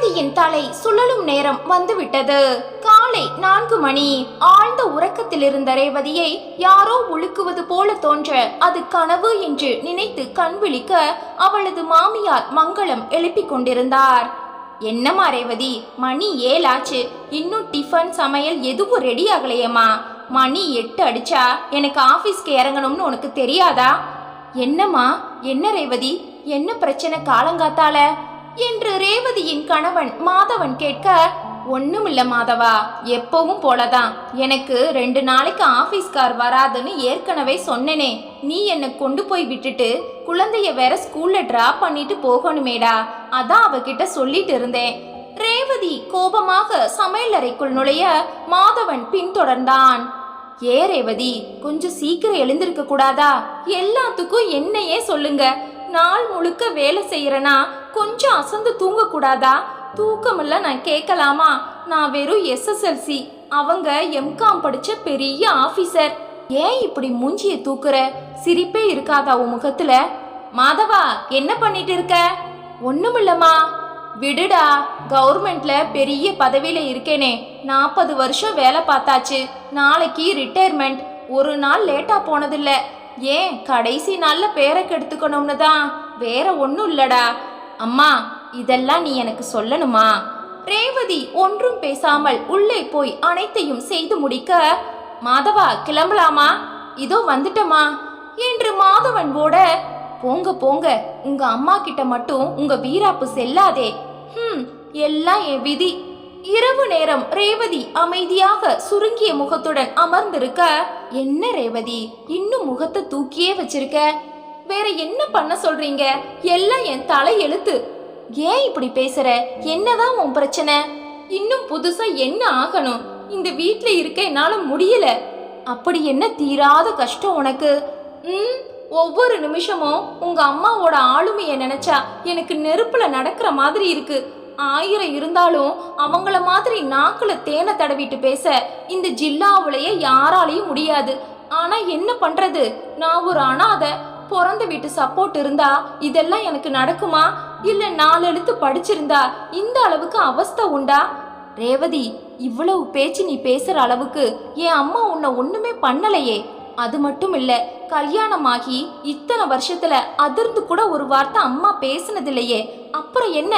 ரேவதியின் தலை சுழலும் நேரம் வந்துவிட்டது. காலை நான்கு மணி. ஆழ்ந்த உறக்கத்தில் இருந்த ரேவதியை யாரோ உழுக்குவது போல தோன்ற அது கனவு என்று நினைத்து கண்விழிக்க அவளது மாமியார் மங்களம் எழுப்பிக் கொண்டிருந்தார். என்னம்மா ரேவதி மணி ஏழாச்சு. இன்னும் டிஃபன் சமையல் எதுவும் ரெடி ஆகலையேம்மா. மணி எட்டு அடிச்சா எனக்கு ஆபீஸ்க்கு இறங்கணும்னு உனக்கு தெரியாதா? என்னம்மா? என்ன ரேவதி? என்ன பிரச்சனை காலங்காத்தால? என்று ரேவதியின் கணவன் மாதவன் கேட்க ஒண்ணுமில்ல மாதவா எப்பவும் போலதான். எனக்கு ரெண்டு நாளைக்கு ஆபீஸ் கார் வராதுன்னு ஏற்கனவே சொன்னனே. நீ என்னை கொண்டு போய் விட்டுட்டு குழந்தைய வேற ஸ்கூல்ல டிராப் பண்ணிட்டு போகணுமேடா. அதான் அவகிட்ட சொல்லிட்டு இருந்தேன். ரேவதி கோபமாக சமையலறைக்குள் நுழைய மாதவன் பின்தொடர்ந்தான். ஏ ரேவதி கொஞ்சம் சீக்கிரம் எழுந்திருக்க கூடாதா எல்லாத்துக்கும் என்னையே சொல்லுங்க. நாள் முழுக்க வேலை செய்யறனா கொஞ்சம் அசந்து தூங்க கூடாதா நான் கேட்கலாமா? நான் வெறும் எஸ்எஸ்எல்சி அவங்க எம்காம் படிச்ச பெரிய ஆபீசர். ஏன் இப்படி மூஞ்சிய தூக்குற? சிரிப்பே இருக்காதா உன் முகத்துல? மாதவா என்ன பண்ணிட்டு இருக்க? ஒண்ணுமில்லம்மா. விடுடா கவர்மெண்ட்ல பெரிய பதவியில இருக்கேனே. நாற்பது வருஷம் வேலை பார்த்தாச்சு. நாளைக்கு ரிட்டையர்மெண்ட் ஒரு நாள் லேட்டா போனதில்ல. ஏன் கடைசி நாள்ல பேரை கெடுத்துக்கணும்னு தான் வேற ஒன்றும் இல்லடா. அம்மா இதெல்லாம் நீ எனக்கு சொல்லணுமா? ரேவதி ஒன்றும் பேசாமல் உள்ளே போய் அனைத்தையும் செய்து முடிக்க மாதவா கிளம்பலாமா? இதோ வந்துட்டமா என்று மாதவன் ஓட போங்க போங்க உங்க அம்மா கிட்ட மட்டும் உங்க வீராப்பு செல்லாதே. ஹம் எல்லாம் என் விதி. இரவு நேரம் ரேவதி அமைதியாக சுருங்கிய முகத்துடன் அமர்ந்திருக்க என்ன ரேவதி இன்னும் முகத்தை தூக்கியே வச்சிருக்க? வேற என்ன பண்ண சொல்றீங்க? எல்லாம் என் தலை எழுத்து. ஏன் இப்படி பேசுற? என்னதான் உன் பிரச்சனை? இன்னும் புதுசா என்ன ஆகணும்? இந்த வீட்ல இருக்க என்னால முடியல. அப்படி என்ன தீராத கஷ்டம் உனக்கு? ம் ஒவ்வொரு நிமிஷமும் உங்க அம்மாவோட ஆளுமையை நினைச்சா எனக்கு நெருப்புல நடக்கிற மாதிரி இருக்கு. ஆயிரம் இருந்தாலும் அவங்கள மாதிரி நாக்குல தேனை தடவிட்டு பேச இந்த ஜில்லாவுலயே யாராலையும் முடியாது. ஆனா என்ன பண்றது? நான் ஒரு அனாதை பிறந்த வீட்டு சப்போர்ட் இருந்தா இதெல்லாம் எனக்கு நடக்குமா? இல்ல நாலு எழுத்து படிச்சிருந்தா இந்த அளவுக்கு அவஸ்தை உண்டா? ரேவதி இவ்வளவு பேச்சு நீ பேசுற அளவுக்கு என் அம்மா உன்னை ஒண்ணுமே பண்ணலையே. அது மட்டும் இல்ல கல்யாணமாகி இத்தனை வருஷத்துல அதிர்ந்து கூட ஒரு வார்த்தை அம்மா பேசினதில்லையே. அப்புறம் என்ன?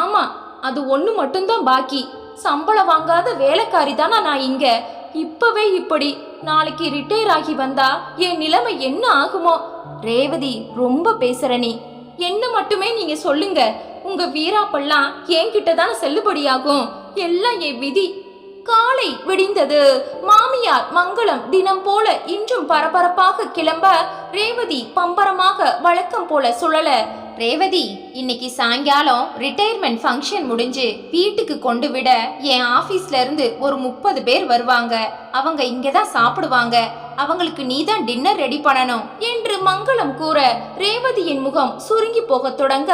ஆமா அது ஒண்ணு மட்டும்தான் பாக்கி. சம்பளம் வாங்காத வேலைக்காரி தானா நான் இங்க? இப்பவே இப்படி நாளைக்கு ரிட்டையர் ஆகி வந்தா என் நிலைமை என்ன ஆகுமோ? ரேவதி ரொம்ப பேசுற நீ. என்ன மட்டுமே நீங்க சொல்லுங்க. உங்க வீராப்பெல்லாம் என்கிட்ட தானே செல்லுபடியாகும். எல்லாம் என் விதி. காலை விடிந்தது. மாமியார் மங்களம் தினம் போல இன்றும் பரபரப்பாக கிளம்ப ரேவதி பம்பரமாக வழக்கம் போல சுழல ரேவதி இன்னைக்கு சாயங்காலம் ரிட்டையர்மெண்ட் ஃபங்க்ஷன் முடிஞ்சு வீட்டுக்கு கொண்டு விட என் ஆபீஸ்ல இருந்து ஒரு முப்பது பேர் வருவாங்க. அவங்க இங்க தான் சாப்பிடுவாங்க. அவங்களுக்கு நீ தான் டின்னர் ரெடி பண்ணணும் என்று மங்களம் கூற ரேவதியின் முகம் சுருங்கி போக தொடங்க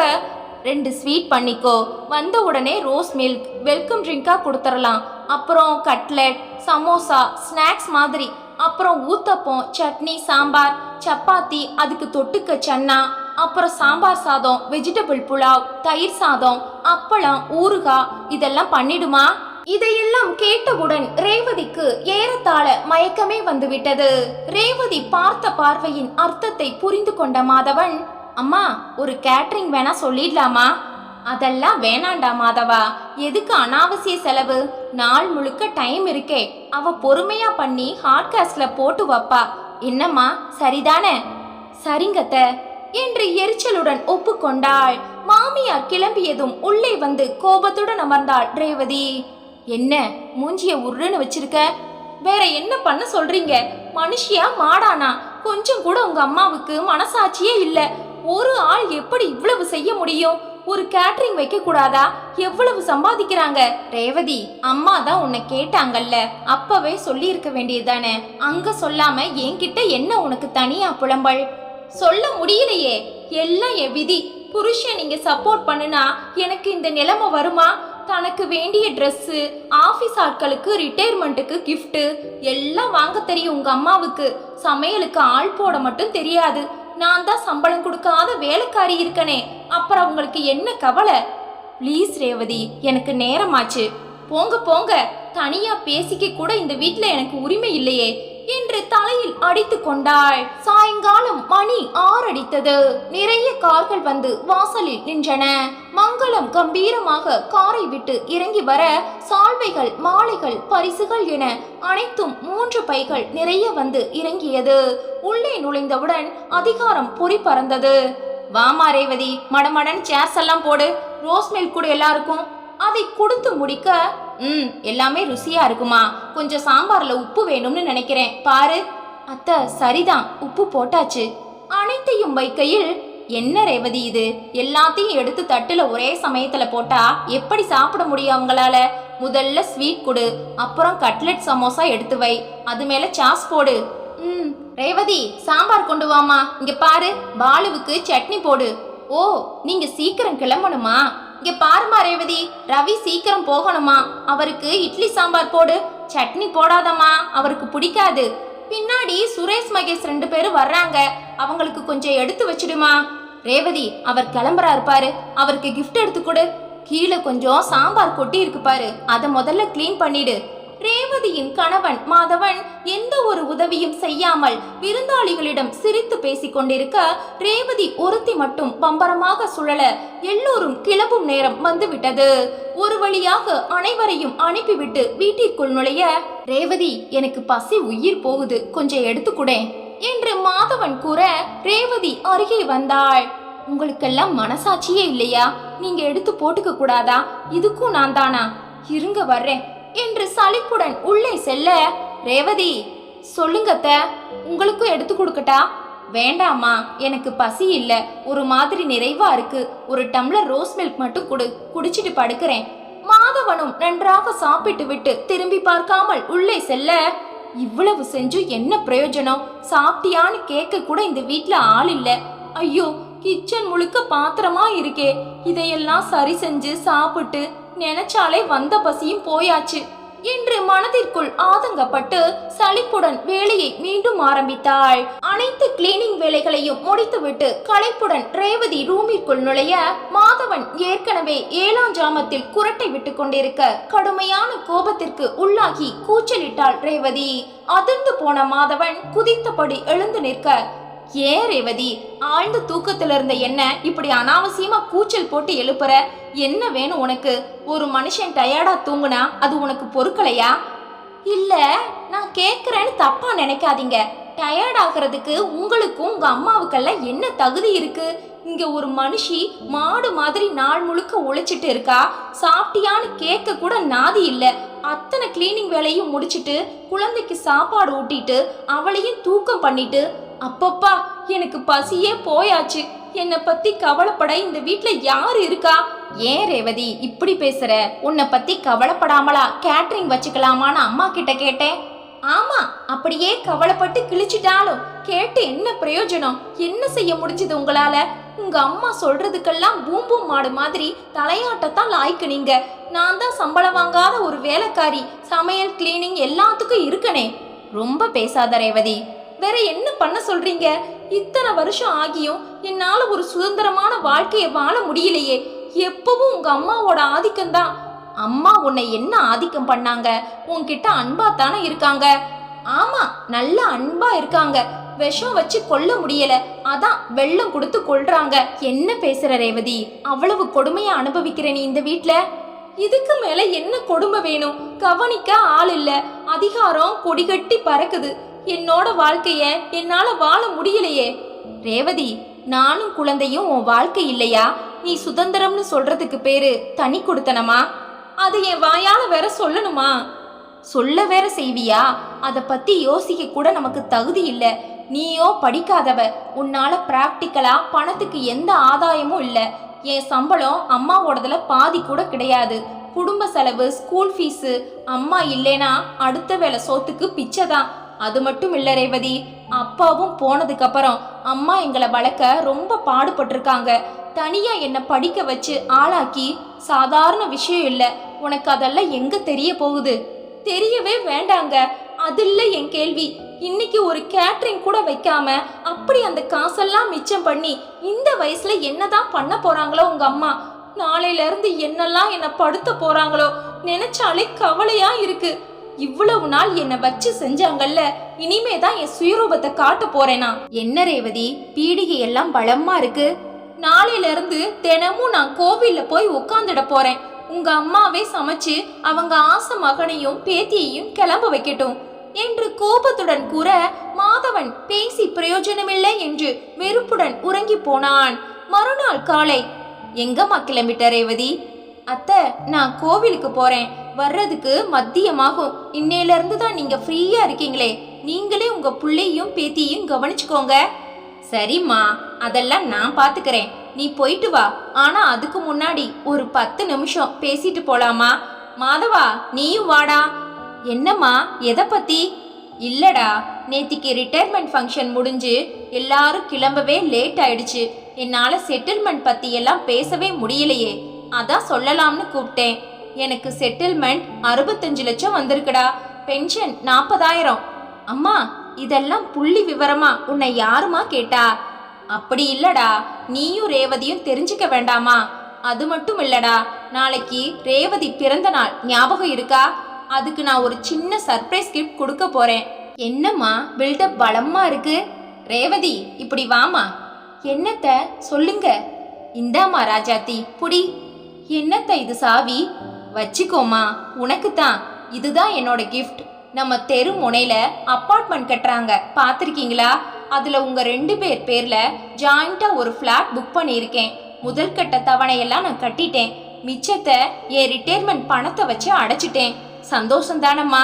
ரெண்டு ஸ்வீட் பண்ணிக்கோ. வந்த உடனே ரோஸ் மில்க் வெல்கம் ட்ரிங்கா கொடுத்துடலாம் அப்புறம் கட்லெட் சமோசா ஸ்நாக்ஸ் மாதிரி. அப்புறம் ஊத்தப்பம் சட்னி சாம்பார் சப்பாத்தி அதுக்கு தொட்டுக்க சன்னா அப்புறம் சாம்பார் சாதம் வெஜிடபிள் புலாவ் தயிர் சாதம் அப்பளம் ஊறுகாய் இதெல்லாம் பண்ணிடுமா? இதையெல்லாம் கேட்டவுடன் ரேவதிக்கு ஏறத்தாழ மயக்கமே வந்துவிட்டது. ரேவதி பார்த்த பார்வையின் அர்த்தத்தை புரிந்து கொண்ட மாதவன் அம்மா ஒரு கேட்டரிங் வேணா சொல்லிடலாமா? அதெல்லாம் வேணாண்டா மாதவா. எதுக்கு அனாவசிய செலவு? நாள் முழுக்க டைம் இருக்கே. அவ பொறுமையா பண்ணி ஹாட்காஸ்ட்ல போட்டு வைப்பா. என்னம்மா சரிதானே? சரிங்கத்த என்று எரிச்சலுடன் ஒப்புக்கொண்டாள். மாமியார் கிளம்பியதும் உள்ளே வந்து கோபத்துடன் அமர்ந்தாள் ரேவதி. என்ன மூஞ்சிய உருன்னு வச்சிருக்க? வேற என்ன பண்ண சொல்றீங்க? மனுஷியா மாடானா? கொஞ்சம் கூட உங்க அம்மாவுக்கு மனசாட்சியே இல்ல. ஒரு ஆள் எப்படி இவ்வளவு செய்ய முடியும்? ஒரு கேட்டரிங் வைக்க கூடாதா எவ்வளவு சம்பாதிக்கிறாங்க? ரேவதி அம்மா தான் உன்னை கேட்டாங்கல்ல. அப்பவே சொல்லியிருக்க வேண்டியதுதானே அங்க சொல்லாம என்கிட்ட என்ன உனக்கு தனியா புலம்பல்? சொல்ல முடியலையே. எல்லாம் என் விதி. புருஷன் நீங்க சப்போர்ட் பண்ணுனா எனக்கு இந்த நிலைமை வருமா? தனக்கு வேண்டிய ட்ரெஸ்ஸு ஆஃபீஸ் ஆட்களுக்கு ரிட்டையர்மெண்ட்டுக்கு கிஃப்ட்டு எல்லாம் வாங்க தெரியும் உங்க அம்மாவுக்கு. சமையலுக்கு ஆள் போட மட்டும் தெரியாது. நான் தான் சம்பளம் கொடுக்காத வேலைக்காரி இருக்கனே. அப்புறம் உங்களுக்கு என்ன கவலை? ப்ளீஸ் ரேவதி எனக்கு நேரமாச்சு. போங்க போங்க. தனியா பேசிக்க கூட இந்த வீட்டில் எனக்கு உரிமை இல்லையே. என்று தலையில் அடித்து கொண்டாள். சாயங்காலம் மணி ஆறடித்தது. நிறைய கார்கள் வந்து வாசலில் நின்றன. மங்களம் கம்பீரமாக காரை விட்டு இறங்கி வர சால்வைகள் மாலைகள் பரிசுகள் என அனைத்தும் மூன்று பைகள் நிறைய வந்து இறங்கியது. உள்ளே நுழைந்தவுடன் அதிகாரம் பொறி பறந்தது. வாமா ரேவதி மடமடன் சேர்ஸ் எல்லாம் போடு. ரோஸ் மில்க் கூட எல்லாருக்கும். அதை கொடுத்து முடிக்க ம் எல்லாமே ருசியாக இருக்குமா? கொஞ்சம் சாம்பாரில் உப்பு வேணும்னு நினைக்கிறேன். பாரு. அத்தை சரிதான். உப்பு போட்டாச்சு. அனைத்தையும் வைக்கையில் என்ன ரேவதி இது? எல்லாத்தையும் எடுத்து தட்டுல ஒரே சமயத்துல போட்டா எப்படி சாப்பிட முடியும் அவங்களால முதல்ல ஸ்வீட் கொடு. அப்புறம் கட்லெட் சமோசா எடுத்து வை. அது மேல சாஸ் போடு. ம் ரேவதி சாம்பார் கொண்டு வாமா இங்க பாரு. பாலுவுக்கு சட்னி போடு. ஓ நீங்க சீக்கிரம் கிளம்பணுமா? இங்க பாருமா ரேவதி ரவி சீக்கிரம் போகணுமா? அவருக்கு இட்லி சாம்பார் போடு. சட்னி போடாதம்மா அவருக்கு பிடிக்காது. பின்னாடி சுரேஷ் மகேஷ் ரெண்டு பேரும் வர்றாங்க. அவங்களுக்கு கொஞ்சம் எடுத்து வச்சிடுமா? ரேவதி அவர் கிளம்புறாரு பாரு. அவருக்கு கிஃப்ட் எடுத்து கொடு. கீழே கொஞ்சம் சாம்பார் கொட்டி இருக்கு பாரு. அதை முதல்ல க்ளீன் பண்ணிடு. ரேவதியின் கணவன் மாதவன் எந்த ஒரு உதவியும் செய்யாமல் விருந்தாளிகளிடம் சிரித்து பேசிக் கொண்டிருக்க ரேவதி ஒருத்தி மட்டும் பம்பரமாக சுழல எல்லோரும் கிளம்பும் நேரம் வந்துவிட்டது. ஒரு வழியாக அனைவரையும் அனுப்பிவிட்டு வீட்டிற்குள் நுழைய ரேவதி எனக்கு பசி உயிர் போகுது. கொஞ்சம் எடுத்துக்கூடேன் என்று மாதவன் கூற ரேவதி அருகே வந்தாள். உங்களுக்கெல்லாம் மனசாட்சியே இல்லையா? நீங்க எடுத்து போட்டுக்க கூடாதா? இதுக்கும் நான் தானா இருங்க வர்றேன். என்று சலிப்புடன் உள்ளே செல்ல ரேவதி சொல்லுங்கத்த உங்களுக்கும் எடுத்து கொடுக்கட்டா? வேண்டாம்மா எனக்கு பசி இல்ல. ஒரு மாதிரி நிறைவா இருக்கு. ஒரு டம்ளர் ரோஸ் மில்க் மட்டும் குடு. குடிச்சிட்டு படுக்கிறேன். மாதவனும் நன்றாக சாப்பிட்டு விட்டு திரும்பி பார்க்காமல் உள்ளே செல்ல இவ்வளவு செஞ்சு என்ன பிரயோஜனம்? சாப்பிட்டியான்னு கேட்க கூட இந்த வீட்ல ஆள் இல்ல. ஐயோ கிச்சன் முழுக்க பாத்திரமா இருக்கே. இதையெல்லாம் சரி செஞ்சு சாப்பிட்டு நினைச்சாலே வந்த பசியும் போயாச்சு. என்று மனதிற்குள் ஆதங்கப்பட்டு சலிப்புடன் வேலையை மீண்டும் ஆரம்பித்தாள். அனைத்து கிளீனிங் வேலைகளையும் முடித்துவிட்டு களைப்புடன் ரேவதி ரூமிற்குள் நுழைய மாதவன் ஏற்கனவே ஏழாம் ஜாமத்தில் குரட்டை விட்டு கொண்டிருக்க கடுமையான கோபத்திற்கு உள்ளாகி கூச்சலிட்டாள் ரேவதி. அதிர்ந்து போன மாதவன் குதித்தபடி எழுந்து நிற்க ஏன் ரேவதி ஆழ்ந்த தூக்கத்துல இருந்த என்ன இப்படி அனாவசியமா கூச்சல் போட்டு எழுப்புற? என்ன வேணும் உனக்கு? ஒரு மனுஷன் டயர்டா தூங்குனா அது உனக்கு பொறுக்கலையா? இல்ல நான் கேக்குறேன்னு தப்பா நினைக்காதீங்க. டயர்ட் ஆகிறதுக்கு உங்களுக்கும் உங்க அம்மாவுக்கெல்லாம் என்ன தகுதி இருக்கு? இங்க ஒரு மனுஷி மாடு மாதிரி நாள் முழுக்க உழைச்சிட்டு இருக்கா? சாப்பிட்டியான்னு கேட்க கூட நாதி இல்ல. அத்தனை கிளீனிங் வேலையும் முடிச்சிட்டு குழந்தைக்கு சாப்பாடு ஊட்டிட்டு அவளையும் தூக்கம் பண்ணிட்டு அப்பப்பா எனக்கு பசியே போயாச்சு. என்னை பத்தி கவலைப்பட இந்த வீட்ல யார் இருக்கா? ஏன் ரேவதி இப்படி பேசுற? உன்னை பத்தி கவலைப்படாமலா கேட்டரிங் வச்சுக்கலாமான்னு அம்மா கிட்ட கேட்டேன். ஆமா அப்படியே கவலைப்பட்டு கிழிச்சிட்டாலும். கேட்டு என்ன பிரயோஜனம்? என்ன செய்ய முடிஞ்சது உங்களால? உங்க அம்மா சொல்றதுக்கெல்லாம் பூம்பூம் மாடு மாதிரி தலையாட்டத்தான் லாய்க்கு நீங்க. நான் தான் சம்பளம் வாங்காத ஒரு வேலைக்காரி. சமையல் கிளீனிங் எல்லாத்துக்கும் இருக்கனே. ரொம்ப பேசாத ரேவதி. வேற என்ன பண்ண சொல்றீங்க? இத்தனை வருஷம் ஆகியும் என்னால ஒரு சுதந்திரமான வாழ்க்கையை வாழ முடியலையே. எப்பவும் உங்க அம்மாவோட ஆதிக்கம்தான் அம்மா உன்னை என்ன ஆதிக்கம் பண்ணாங்க? உன்கிட்ட அன்பா தானே இருக்காங்க. ஆமா நல்ல அன்பா இருக்காங்க. விஷம் வச்சு கொல்ல முடியல. அதான் வெள்ளம் கொடுத்து கொள்றாங்க என்ன பேசுற ரேவதி? அவ்வளவு கொடுமையா அனுபவிக்கிற நீ இந்த வீட்ல? இதுக்கு மேல என்ன கொடுமை வேணும்? கவனிக்க ஆள் இல்ல. அதிகாரம் கொடிகட்டி பறக்குது. என்னோட வாழ்க்கைய என்னால வாழ முடியலையே. ரேவதி நானும் குழந்தையும் உன் வாழ்க்கை இல்லையா? நீ சுதந்திரம்னு சொல்றதுக்கு பேரு தனி கொடுத்தனமா? அது என் வாயால வேற சொல்லணுமா? சொல்ல வேற செய்வியா? அத பத்தி யோசிக்க கூட நமக்கு தகுதி இல்ல. நீயோ படிக்காதவ உன்னால பிராக்டிக்கலா பணத்துக்கு எந்த ஆதாயமும் இல்ல. என் சம்பளம் அம்மாவோடதுல பாதி கூட கிடையாது. குடும்ப செலவு ஸ்கூல் ஃபீஸு அம்மா இல்லைனா அடுத்த வேலை சோத்துக்கு பிச்சை தான். அது மட்டும் இல்ல ரேவதி அப்பாவும் போனதுக்கு அப்புறம் அம்மா எங்களை வளர்க்க ரொம்ப பாடுபட்டிருக்காங்க. தனியா என்னை படிக்க வச்சு ஆளாக்கி சாதாரண விஷயம் இல்ல. உனக்கு அதெல்லாம் எங்க தெரிய போகுது? தெரியவே வேண்டாங்க. அது இல்லை என் கேள்வி. இன்னைக்கு ஒரு கேட்ரிங் கூட வைக்காம அப்படி அந்த காசெல்லாம் மிச்சம் பண்ணி இந்த வயசுல என்னதான் பண்ண போறாங்களோ உங்க அம்மா? நாளையில இருந்து என்னெல்லாம் என்ன படுத்த போறாங்களோ? நினைச்சாலே கவலையா இருக்கு. இவ்வளவு நாள் என்னை வச்சு செஞ்சாங்கல்ல இனிமே தான் என் சுயரூபத்தை காட்ட போறேனா? என்ன ரேவதி பீடிகை எல்லாம் பலமா இருக்கு? நாளையில இருந்து தினமும் நான் கோவில்ல போய் உட்காந்துட போறேன். உங்க அம்மாவே சமைச்சு அவங்க ஆசை மகனையும் பேத்தியையும் கிளம்ப வைக்கட்டும். என்று கோபத்துடன் கூற மாதவன் பேசி பிரயோஜனமில்லை என்று வெறுப்புடன் உறங்கி போனான். மறுநாள் காலை எங்கம்மா கிளம்பிட்ட ரேவதி? அத்தை நான் கோவிலுக்கு போறேன். வர்றதுக்கு மத்தியமாகும் இன்னையில இருந்து தான் நீங்க ஃப்ரீயா இருக்கீங்களே. நீங்களே உங்க புள்ளையும் பேத்தியும் கவனிச்சுக்கோங்க. சரிம்மா அதெல்லாம் நான் பாத்துக்கிறேன். நீ போயிட்டு வா. ஆனா அதுக்கு முன்னாடி ஒரு பத்து நிமிஷம் பேசிட்டு போலாமா? மாதவா நீயும் வாடா. என்னம்மா எதை பத்தி? இல்லடா நேத்திக்கு ரிட்டையர்மெண்ட் ஃபங்க்ஷன் முடிஞ்சு எல்லாரும் கிளம்பவே லேட் ஆயிடுச்சு. என்னால செட்டில்மெண்ட் பத்தி எல்லாம் பேசவே முடியலையே. அதான் சொல்லலாம்னு கூப்பிட்டேன் எனக்கு செட்டில்மெண்ட் அறுபத்தஞ்சு லட்சம் வந்திருக்குடா. பென்ஷன் நாற்பதாயிரம் அம்மா இதெல்லாம் புள்ளி விவரமா? உன்னை யாருமா கேட்டா? அப்படி இல்லடா. நீயும் ரேவதியும் தெரிஞ்சுக்க வேண்டாமா? அது மட்டும் இல்லடா. நாளைக்கு ரேவதி பிறந்த நாள். ஞாபகம் இருக்கா? அதுக்கு நான் ஒரு சின்ன சர்ப்ரைஸ் கிஃப்ட் கொடுக்க போறேன். என்னம்மா? பில்டப் பலமா இருக்கு. ரேவதி இப்படி வாமா. என்னத்த? சொல்லுங்க. இந்தாமா ராஜாத்தி புடி. என்னத்த இது சாவி? வச்சுக்கோமா உனக்கு தான் இதுதான் என்னோட கிஃப்ட் நம்ம தெரு முனையில அப்பார்ட்மெண்ட் கட்டுறாங்க. பார்த்துருக்கீங்களா? அதுல உங்க ரெண்டு பேர் பேர்ல ஜாயிண்டா ஒரு ஃப்ளாட் புக் பண்ணியிருக்கேன். முதல் கட்ட தவணையெல்லாம் நான் கட்டிட்டேன். மிச்சத்தை என் ரிட்டையர்மெண்ட் பணத்தை வச்சு அடைச்சிட்டேன். சந்தோஷம் தானம்மா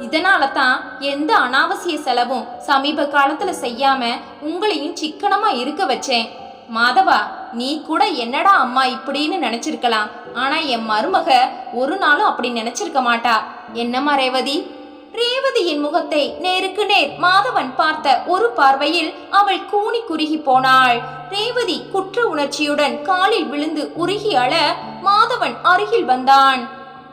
இதனால தான் எந்த அனாவசிய செலவும் சமீப காலத்துல செய்யாம உங்களையும் சிக்கனமா இருக்க வச்சேன். மாதவா நீ கூட என்னடா அம்மா இப்படின்னு நினைச்சிருக்கலாம். ஆனா என் மருமக ஒரு நாளும் அப்படி நினைச்சிருக்க மாட்டா. என்னம்மா ரேவதி? ரேவதியின் முகத்தை நேருக்கு நேர் மாதவன் பார்த்த ஒரு பார்வையில் அவள் கூனி குறுகி போனாள். ரேவதி குற்ற உணர்ச்சியுடன் காலில் விழுந்து உருகி அழ மாதவன் அருகில் வந்தான்.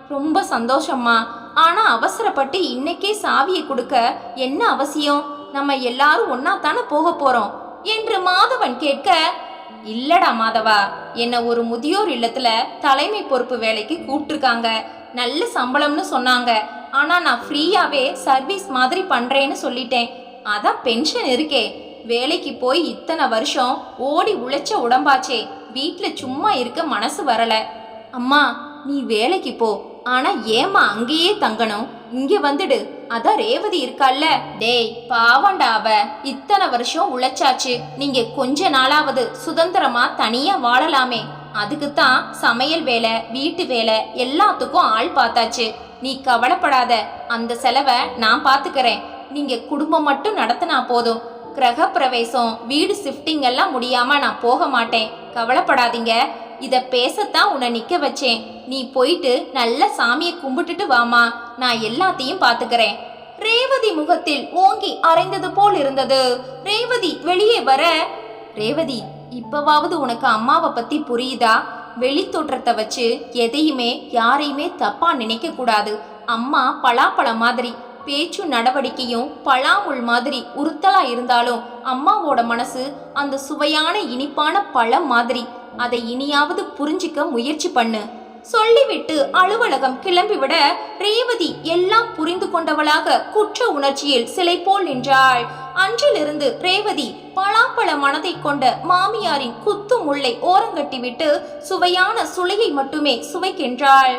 ரொம்ப சந்தோஷம்மா. ஆனா அவசரப்பட்டு இன்னைக்கே சாவியை கொடுக்க என்ன அவசியம்? நம்ம எல்லாரும் ஒன்னா தானே போக போறோம். என்று மாதவன் கேட்க இல்லடா மாதவா என்ன ஒரு முதியோர் இல்லத்துல தலைமை பொறுப்பு வேலைக்கு கூப்பிட்டுருக்காங்க. நல்ல சம்பளம்னு சொன்னாங்க. ஆனா நான் ஃப்ரீயாவே சர்வீஸ் மாதிரி பண்றேன்னு சொல்லிட்டேன். அதான் பென்ஷன் இருக்கே. வேலைக்கு போய் இத்தனை வருஷம் ஓடி உழைச்ச உடம்பாச்சே. வீட்டில் சும்மா இருக்க மனசு வரல. அம்மா நீ வேலைக்கு போ. ஆனா ஏமா அங்கேயே தங்கணும்? இங்க வந்துடு. அதான் ரேவதி இருக்கால்ல. டேய் பாவண்டா அவ. இத்தனை வருஷம் உழைச்சாச்சு. நீங்க கொஞ்ச நாளாவது சுதந்திரமா தனியா வாழலாமே. அதுக்குத்தான் சமையல் வேலை வீட்டு வேலை எல்லாத்துக்கும் ஆள் பார்த்தாச்சு. நீ கவலைப்படாத. அந்த செலவை நான் பார்த்துக்கிறேன். நீங்க குடும்பம் மட்டும் நடத்தினா போதும். கிரக பிரவேசம் வீடு ஷிஃப்டிங் எல்லாம் முடியாம நான் போக மாட்டேன். கவலைப்படாதீங்க. இதை பேசத்தான் உன்னை நிற்க வச்சேன். நீ போயிட்டு நல்ல சாமியை கும்பிட்டுட்டு வாமா. நான் எல்லாத்தையும் பார்த்துக்கிறேன் ரேவதி முகத்தில் ஓங்கி அரைந்தது போல் இருந்தது. ரேவதி வெளியே வர ரேவதி இப்பவாவது உனக்கு அம்மாவை பத்தி புரியுதா? வெளி தோற்றத்தை வச்சு எதையுமே யாரையுமே தப்பா நினைக்க கூடாது அம்மா பலாப்பழம் மாதிரி. பேச்சு நடவடிக்கையும் பலாமுள் மாதிரி உறுத்தலா இருந்தாலும் அம்மாவோட மனசு அந்த சுவையான இனிப்பான பழம் மாதிரி. அதை இனியாவது புரிஞ்சிக்க முயற்சி பண்ணு. சொல்லிவிட்டு அலுவலகம் கிளம்பிவிட ரேவதி எல்லாம் புரிந்து கொண்டவளாக குற்ற உணர்ச்சியில் சிலை போல் நின்றாள். அன்றிலிருந்து ரேவதி பலாப்பழ மனதை கொண்ட மாமியாரின் குத்து முள்ளை ஓரங்கட்டிவிட்டு சுவையான சுளையை மட்டுமே சுவைக்கின்றாள்.